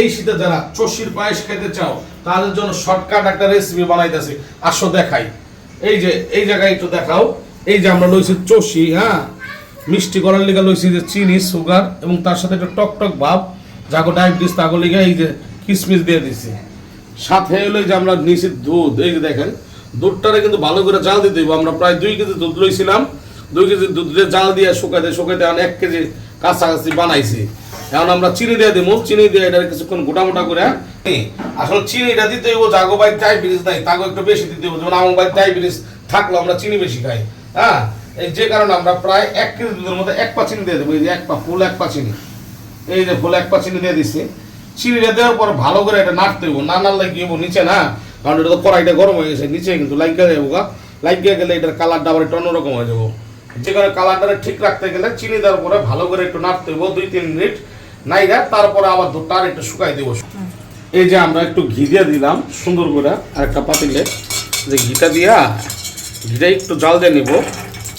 এই শীতে যারা চষির পায়েস খেতে চাও, তাদের জন্য শর্টকাট একটা রেসিপি বানাইতেছি। আসো দেখাই। এই যে, এই জায়গায় একটু দেখাও। এই যে আমরা লইছি চষি হ্যাঁ? মিষ্টি করার লিগা লইছি যে চিনি, সুগার এবং তার সাথে একটা টক টক ভাব, যাকে ডায়াবেটিস তাগো লিগা এই যে কিশমিশ দিয়ে দিছি। সাথে হলো যে আমরা নিছি দুধ। এই যে দেখেন, দুধটারে কিন্তু ভালো করে জাল দিতে হইব। আমরা প্রায় দুই কেজি দুধ লইছিলাম। দুই কেজি দুধ দিয়ে জাল দিয়ে শুকাইতে শুকাইতে এক কেজি কাছাকাছি বানাইছি। এখন আমরা চিনি দিয়ে দিব চিনি দিয়ে এটা কিছুক্ষণ গোটা মোটা করে এই, আসলে চিনিটা দিতে হইব জাগো বাই ডায়াবেটিস নাই তাগো একটু বেশি দিতে হইব। যেমন আমার বাই ডায়াবেটিস থাকল আমরা চিনি বেশি খাই হ্যাঁ? এই যে কারণে আমরা প্রায় এক কেজি দুধের মধ্যে এক পা চিনি দিয়ে দেবো। এই যে এক পা ফুল এক পা চিনি। এই যে ফুল এক পা চিনি দিয়ে দিচ্ছি চিনিটা দেওয়ার পর ভালো করে এটা নাড়তে হইব। না নাড়লে কি হব নিচে না? কারণ এটা তো কড়াইটা গরম হয়ে গেছে নিচে কিন্তু লাইকা যাব গা। লাইকা গেলে এটার কালারটা আবার একটু অন্যরকম হয়ে যাব। যে কারণে কালারটা ঠিক রাখতে গেলে চিনি দেওয়ার পরে ভালো করে একটু নাড়তে হইব, দুই তিন মিনিট নাইরা তারপরে আবার দুধটা আর একটু শুকাই দেবো। এই যে আমরা একটু ঘি দিয়ে দিলাম, সুন্দর করে আর একটা পাতিলে। যে ঘিটা দিয়া ঘিটা একটু জাল দিয়ে নিব,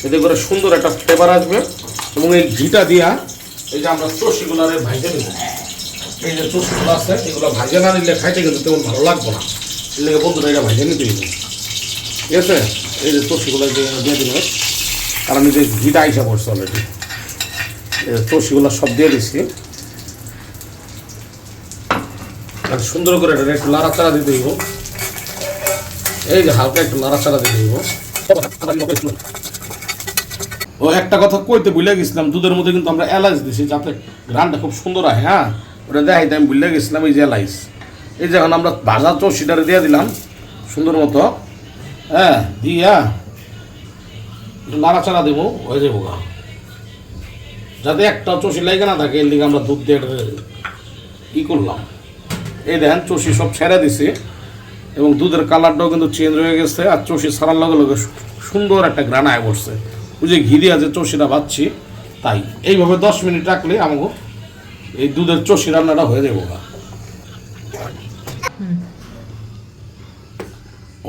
এতে করে সুন্দর একটা ফ্লেভার আসবে। এবং এই ঘিটা দিয়া এই যে আমরা চষিগুলারে ভাইজে নিব। এই যে চষিগুলো আছে, এগুলো ভাইজে না নিলে খাইতে কিন্তু তেমন ভালো লাগবে না। এর লেগে বন্ধুরা এটা ভাইজে নিতে ঠিক আছে? এই যে চষিগুলো দিয়ে দিল কারণ এই যে ঘিটা আইসা পড়ছে অলরেডি চষিগুলো সব দিয়ে দিচ্ছি আর সুন্দর করে এটা একটু লাড়াচাড়া দিতে হইব। এই যে হালকা একটু লাড়াচাড়া দিতে হইব। ও একটা কথা কইতে ভুলে গেছিলাম, দুধের মধ্যে কিন্তু আমরা এলাচ দিছি, যাতে ঘ্রানটা খুব সুন্দর হয় হ্যাঁ? ওটা দেখাইতে আমি ভুলে গেছিলাম এই যে এলাইচ এই যে এখন আমরা ভাজা চষিটারে দিয়ে দিলাম, সুন্দর মতো। হ্যাঁ দিয়া নাড়াচাড়া দেবো হয়ে যাব গা। যাতে একটা চষি লাগে না থাকে এর দিকে আমরা দুধ দিয়ে ই করলাম। এই দেখেন চষি সব ছেড়ে দিছে এবং দুধের কালারটাও কিন্তু চেঞ্জ হয়ে গেছে আর চষি ছাড়ার লগে লগে সুন্দর একটা গ্রানায় বসছে ওই যে ঘি দিয়া যে চষিটা বাচ্ছি তাই। এইভাবে দশ মিনিট রাখলে আমাকে এই দুধের চষি রান্নাটা হয়ে যাব গা।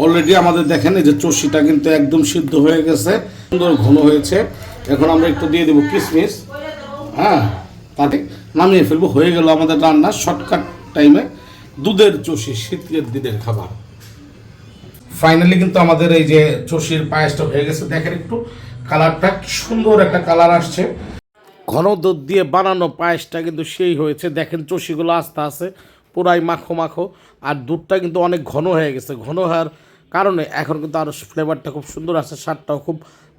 অলরেডি আমাদের দেখেন এই যে চষিটা কিন্তু একদম সিদ্ধ হয়ে গেছে। সুন্দর ঘন হয়েছে। এখন আমরা একটু দিয়ে দেবো কিশমিশ হ্যাঁ তাতে নামিয়ে ফেলব। হয়ে গেল আমাদের রান্না শর্টকাট টাইমে। দুধের চষি শীতের দিনের খাবার। ফাইনালি কিন্তু আমাদের এই যে চষির পায়েসটা হয়ে গেছে। দেখেন একটু কালারটা সুন্দর একটা কালার আসছে। ঘন দুধ দিয়ে বানানো পায়েসটা কিন্তু সেই হয়েছে। দেখেন চষিগুলো আস্তে আস্তে পুরাই মাখো মাখো। আর দুধটা কিন্তু অনেক ঘন হয়ে গেছে। ঘন হওয়ার কারণে এখন কিন্তু আরও ফ্লেভারটা খুব সুন্দর আছে, স্বাদটাও খুব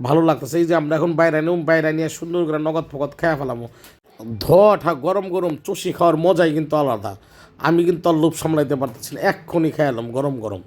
ভালো লাগতেছে। এই যে আমরা এখন বাইরে নিউ বাইরে নিয়ে সুন্দর করে নগদ ফগদ খেয়ে ফেলামো। ধোয়াটা গরম গরম চষি খাওয়ার মজাই কিন্তু আলাদা। আমি কিন্তু আর লোভ সামলাইতে পারতেছি না, এক্ষুনি খেয়ে এলাম, গরম গরম।